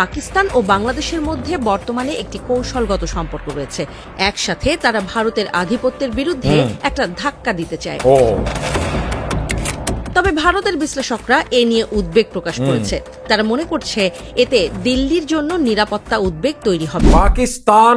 পাকিস্তান ও বাংলাদেশের মধ্যে বর্তমানে একটি কৌশলগত সম্পর্ক রয়েছে। একসাথে তারা ভারতের আধিপত্যের বিরুদ্ধে একটা ধাক্কা দিতে চায়। তবে ভারতের বিশ্লেষকরা এ নিয়ে উদ্বেগ প্রকাশ করেছে। তারা মনে করছে এতে দিল্লির জন্য নিরাপত্তা উদ্বেগ তৈরি হবে। পাকিস্তান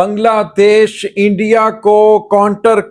বাংলাদেশ ইন্ডিয়া কো কাউন্টার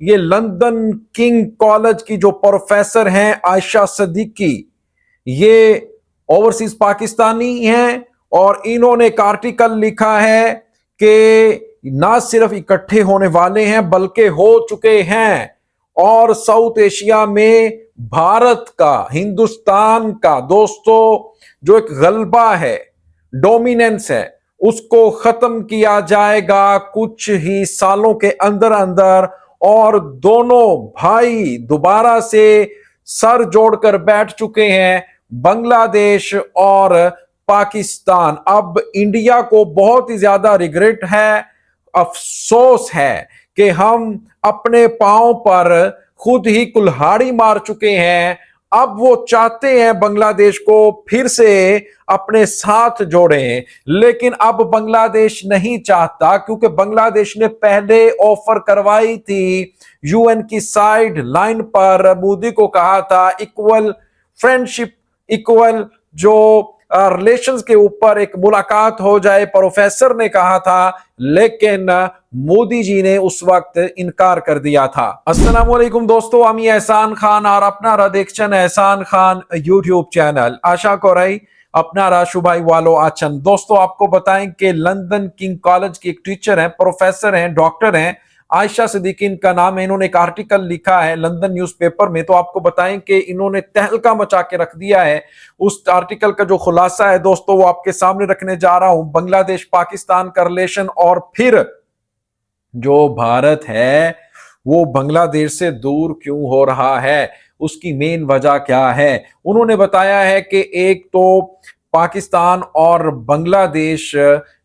یہ لندن کنگ کالج کی جو پروفیسر ہیں عائشہ صدیقی، یہ اوورسیز پاکستانی ہیں اور انہوں نے ایک آرٹیکل لکھا ہے کہ نہ صرف اکٹھے ہونے والے ہیں بلکہ ہو چکے ہیں اور ساؤتھ ایشیا میں بھارت کا، ہندوستان کا دوستو، جو ایک غلبہ ہے ڈومیننس ہے، اس کو ختم کیا جائے گا کچھ ہی سالوں کے اندر اندر اور دونوں بھائی دوبارہ سے سر جوڑ کر بیٹھ چکے ہیں بنگلہ دیش اور پاکستان۔ اب انڈیا کو بہت ہی زیادہ ریگریٹ ہے، افسوس ہے کہ ہم اپنے پاؤں پر خود ہی کلہاڑی مار چکے ہیں۔ اب وہ چاہتے ہیں بنگلہ دیش کو پھر سے اپنے ساتھ جوڑیں، لیکن اب بنگلہ دیش نہیں چاہتا، کیونکہ بنگلہ دیش نے پہلے آفر کروائی تھی یو این کی سائیڈ لائن پر مودی کو کہا تھا ایکول فرینڈشپ ایکول جو ریلیشنز کے اوپر ایک ملاقات ہو جائے، پروفیسر نے کہا تھا، لیکن مودی جی نے اس وقت انکار کر دیا تھا۔ السلام علیکم دوستو، ہم احسان خان اور اپنا ردیکشن احسان خان یوٹیوب چینل۔ آشا کو رہی اپنا راشو بھائی والو آچن۔ دوستو، آپ کو بتائیں کہ لندن کنگ کالج کی ایک ٹیچر ہیں، پروفیسر ہیں، ڈاکٹر ہیں۔ عائشہ صدیقین کا نام ہے، انہوں نے ایک آرٹیکل لکھا ہے لندن نیوز پیپر میں، تو آپ کو بتائیں کہ انہوں نے تہلکہ مچا کے رکھ دیا ہے۔ اس آرٹیکل کا جو خلاصہ ہے دوستو، وہ آپ کے سامنے رکھنے جا رہا ہوں۔ بنگلہ دیش، پاکستان کا ریلیشن اور پھر جو بھارت ہے، وہ بنگلہ دیش سے دور کیوں ہو رہا ہے؟ اس کی مین وجہ کیا ہے؟ انہوں نے بتایا ہے کہ ایک تو پاکستان اور بنگلہ دیش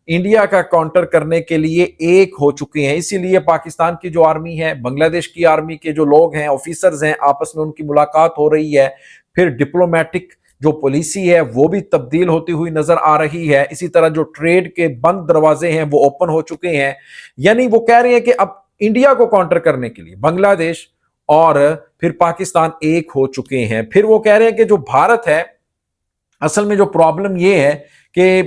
انڈیا کا کاؤنٹر کرنے کے لیے ایک ہو چکی ہیں۔ اسی لیے پاکستان کی جو آرمی ہے، بنگلہ دیش کی آرمی کے جو لوگ ہیں آفیسرز ہیں، آپس میں ان کی ملاقات ہو رہی ہے۔ پھر ڈپلومیٹک جو پالیسی ہے، وہ بھی تبدیل ہوتی ہوئی نظر آ رہی ہے۔ اسی طرح جو ٹریڈ کے بند دروازے ہیں، وہ اوپن ہو چکے ہیں۔ یعنی وہ کہہ رہے ہیں کہ اب انڈیا کو کاؤنٹر کرنے کے لیے بنگلہ دیش اور پھر پاکستان ایک ہو چکے ہیں۔ پھر وہ کہہ رہے ہیں کہ جو بھارت ہے، اصل میں جو پرابلم یہ ہے کہ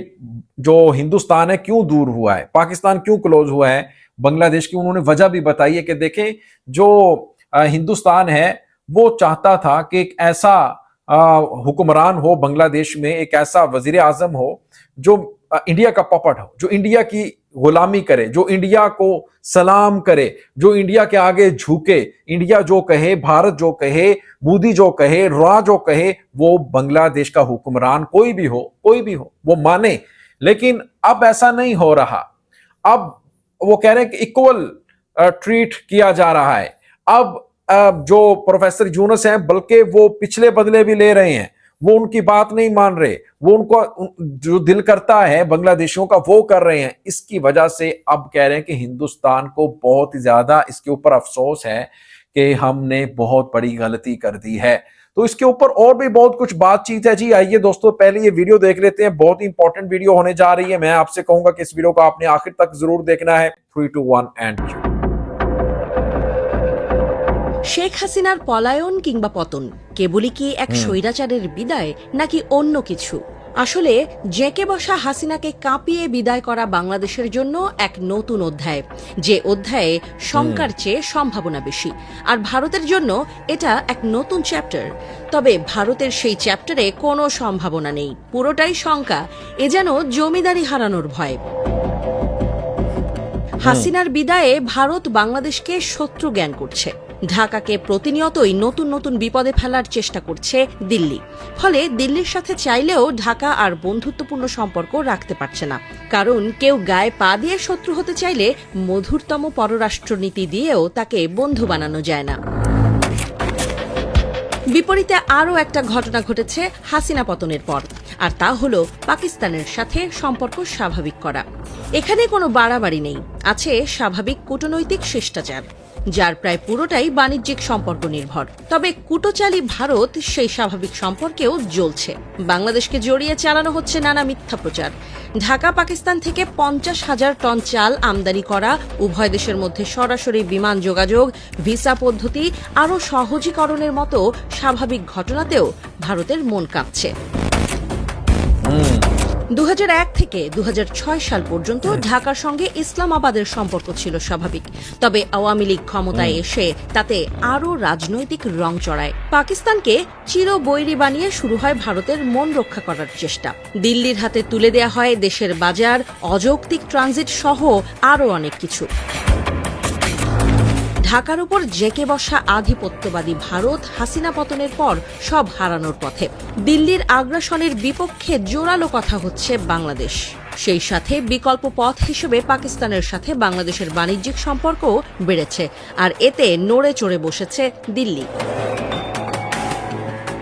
جو ہندوستان ہے کیوں دور ہوا ہے؟ پاکستان کیوں کلوز ہوا ہے؟ بنگلہ دیش کی انہوں نے وجہ بھی بتائی ہے کہ دیکھیں جو ہندوستان ہے، وہ چاہتا تھا کہ ایک ایسا حکمران ہو بنگلہ دیش میں، ایک ایسا وزیر اعظم ہو جو انڈیا کا پپٹ ہو، جو انڈیا کی غلامی کرے، جو انڈیا کو سلام کرے، جو انڈیا کے آگے جھوکے، انڈیا جو کہے، بھارت جو کہے، مودی جو کہے، را جو کہے، وہ بنگلہ دیش کا حکمران کوئی بھی ہو، کوئی بھی ہو، وہ مانے۔ لیکن اب ایسا نہیں ہو رہا۔ اب وہ کہہ رہے ہیں کہ اکول ٹریٹ کیا جا رہا ہے۔ اب جو پروفیسر یونس ہیں، بلکہ وہ پچھلے بدلے بھی لے رہے ہیں۔ وہ ان کی بات نہیں مان رہے۔ وہ ان کو جو دل کرتا ہے بنگلہ دیشوں کا وہ کر رہے ہیں۔ اس کی وجہ سے اب کہہ رہے ہیں کہ ہندوستان کو بہت زیادہ اس کے اوپر افسوس ہے کہ ہم نے بہت بڑی غلطی کر دی ہے۔ تو اس کے اوپر اور بھی بہت کچھ بات چیت ہے۔ جی آئیے دوستو، پہلے یہ ویڈیو دیکھ لیتے ہیں۔ بہت ہی امپورٹنٹ ویڈیو ہونے جا رہی ہے۔ میں آپ سے کہوں گا کہ اس ویڈیو کو آپ نے آخر تک ضرور دیکھنا ہے۔ Three two one and Sheikh হাসিনার পলায়ন কিংবা পতন কেবলই কি এক স্বৈরাচারের বিদায় নাকি অন্য কিছু? আসলে জেঁকে বসা হাসিনাকে কাঁপিয়ে বিদায় করা বাংলাদেশের জন্য এক নতুন অধ্যায় যে অধ্যায়ে শঙ্কার চেয়ে সম্ভাবনা বেশি। আর ভারতের জন্য এটা এক নতুন চ্যাপ্টার। তবে ভারতের সেই চ্যাপ্টারে কোনো সম্ভাবনা নেই পুরোটাই শঙ্কা এ যেন জমিদারি হারানোর ভয়। হাসিনার বিদায়ে ভারত বাংলাদেশকে শত্রু জ্ঞান করছে। ঢাকাকে প্রতিনিয়তই নতুন নতুন বিপদে ফেলার চেষ্টা করছে দিল্লি। ফলে দিল্লির সাথে চাইলেও ঢাকা আর বন্ধুত্বপূর্ণ সম্পর্ক রাখতে পারছে না। কারণ কেউ গায়ে পা দিয়ে শত্রু হতে চাইলে মধুরতম পররাষ্ট্রনীতি দিয়েও তাকে বন্ধু বানানো যায় না। বিপরীতে আরও একটা ঘটনা ঘটেছে হাসিনা পতনের পর, আর তা হলো পাকিস্তানের সাথে সম্পর্ক স্বাভাবিক করা। এখানে কোনো বাড়াবাড়ি নেই, আছে স্বাভাবিক কূটনৈতিক শিষ্টাচার। যার প্রায় পুরোটাই বাণিজ্যিক সম্পর্ক নির্ভর। তবে কুটোচালি ভারত সেই স্বাভাবিক সম্পর্কেও জ্বলছে। বাংলাদেশকে জড়িয়ে চালানো হচ্ছে নানা মিথ্যা প্রচার। ঢাকা, পাকিস্তান থেকে পঞ্চাশ হাজার টন চাল আমদানি করা, উভয় দেশের মধ্যে সরাসরি বিমান যোগাযোগ, ভিসা পদ্ধতি আরও সহজীকরণের মতো স্বাভাবিক ঘটনাতেও ভারতের মন কাঁপছে। দু হাজার এক থেকে দু হাজার ছয় সাল পর্যন্ত ঢাকার সঙ্গে ইসলামাবাদের সম্পর্ক ছিল স্বাভাবিক। তবে আওয়ামী লীগ ক্ষমতায় এসে তাতে আরও রাজনৈতিক রং চড়ায়। পাকিস্তানকে চির বৈরী বানিয়ে শুরু হয় ভারতের মন রক্ষা করার চেষ্টা। দিল্লির হাতে তুলে দেয়া হয় দেশের বাজার অযৌক্তিক ট্রানজিট সহ আরও অনেক কিছু। ঢাকার উপর জেকে বসা আধিপত্যবাদী ভারত হাসিনা পতনের পর সব হারানোর পথে। দিল্লির আগ্রাসনের বিপক্ষে জোরালো কথা হচ্ছে বাংলাদেশ। সেই সাথে বিকল্প পথ হিসেবে পাকিস্তানের সাথে বাংলাদেশের বাণিজ্যিক সম্পর্কও বেড়েছে, আর এতে নড়ে চড়ে বসেছে দিল্লি।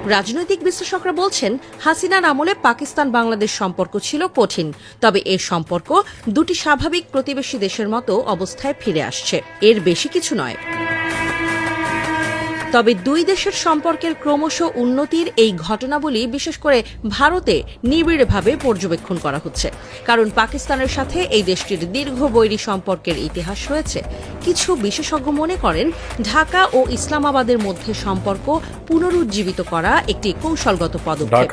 রাজনৈতিক বিশ্লেষকরা বলছেন, হাসিনার আমলে পাকিস্তান বাংলাদেশ সম্পর্ক ছিল কঠিন, তবে এ সম্পর্ক দুটি স্বাভাবিক প্রতিবেশী দেশের মতো অবস্থায় ফিরে আসছে। এর বেশি কিছু নয়। তবে দুই দেশের সম্পর্কের ক্রমশ উন্নতির এই ঘটনাবলী বিশেষ করে ভারতে নিবিড়ভাবে পর্যবেক্ষণ করা হচ্ছে। কারণ পাকিস্তানের সাথে এই দেশটির দীর্ঘ বৈরী সম্পর্কের ইতিহাস রয়েছে। কিছু বিশেষজ্ঞ মনে করেন ঢাকা ও ইসলামাবাদের মধ্যে সম্পর্ক পুনরুজ্জীবিত করা একটি কৌশলগত পদক্ষেপ।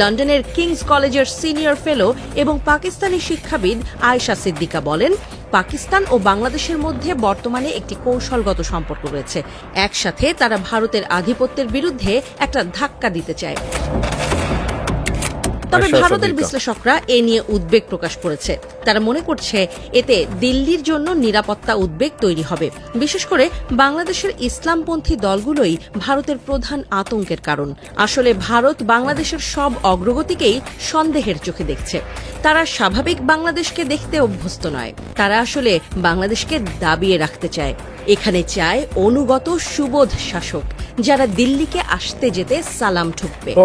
লন্ডনের কিংস কলেজের সিনিয়র ফেলো এবং পাকিস্তানি শিক্ষাবিদ আয়েশা সিদ্দিকা বলেন পাকিস্তান ও বাংলাদেশের মধ্যে বর্তমানে একটি কৌশলগত সম্পর্ক রয়েছে। একসাথে তারা ভারতের আধিপত্যের বিরুদ্ধে একটা ধাক্কা দিতে চায়। তবে ভারতের। বিশ্লেষকরা এ নিয়ে উদ্বেগ প্রকাশ করেছে। তারা মনে করছে এতে দিল্লির জন্য নিরাপত্তা উদ্বেগ তৈরি হবে। বিশেষ করে বাংলাদেশের ইসলামপন্থী দলগুলোই ভারতের প্রধান আতঙ্কের কারণ। আসলে ভারত বাংলাদেশের সব অগ্রগতিকেই সন্দেহের চোখে দেখছে। তারা স্বাভাবিক বাংলাদেশকে দেখতে অভ্যস্ত নয়। তারা আসলে বাংলাদেশকে দাবিয়ে রাখতে চায়। এখানে চায় অনুগত সুবোধ শাসক, যারা দিল্লিকে আসতে যেতে সালাম ঠুকবে। তো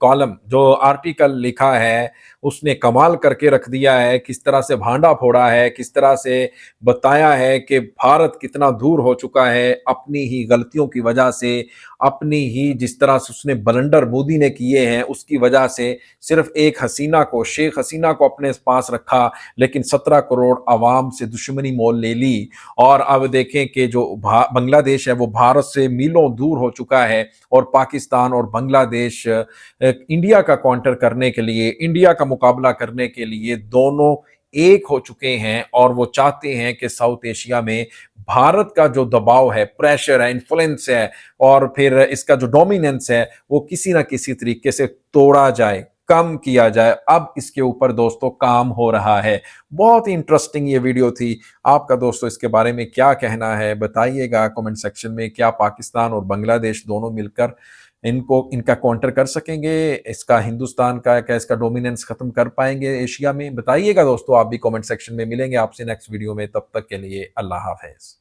کالم جو آرٹیکل لکھا ہے اس نے کمال کر کے رکھ دیا ہے، کس طرح سے بھانڈا پھوڑا ہے، کس طرح سے بتایا ہے کہ بھارت کتنا دور ہو چکا ہے اپنی ہی غلطیوں کی وجہ سے، اپنی ہی جس طرح سے اس نے بلنڈر مودی نے کیے ہیں، اس کی وجہ سے صرف ایک حسینہ کو، شیخ حسینہ کو اپنے پاس رکھا، لیکن سترہ کروڑ عوام سے دشمنی مول لے لی۔ اور اب دیکھیں کہ جو بنگلہ دیش ہے، وہ بھارت سے میلوں دور ہو چکا ہے۔ اور پاکستان اور بنگلہ دیش انڈیا کا کاؤنٹر کرنے کے لیے، انڈیا کا مقابلہ کرنے کے لیے دونوں ایک ہو چکے ہیں اور وہ چاہتے ہیں کہ ساؤتھ ایشیا میں بھارت کا جو دباؤ ہے پریشر ہے انفلوئنس ہے اور پھر اس کا جو ڈومیننس ہے، وہ کسی نہ کسی طریقے سے توڑا جائے، کم کیا جائے۔ اب اس کے اوپر دوستو کام ہو رہا ہے۔ بہت ہی انٹرسٹنگ یہ ویڈیو تھی۔ آپ کا دوستو اس کے بارے میں کیا کہنا ہے؟ بتائیے گا کومنٹ سیکشن میں کیا پاکستان اور بنگلہ دیش دونوں مل کر ان کو، ان کا کاؤنٹر کر سکیں گے، اس کا ہندوستان کا کیا اس کا ڈومیننس ختم کر پائیں گے ایشیا میں۔ بتائیے گا دوستو، آپ بھی کومنٹ سیکشن میں ملیں گے۔ آپ سے نیکسٹ ویڈیو میں، تب تک کے لیے اللہ حافظ۔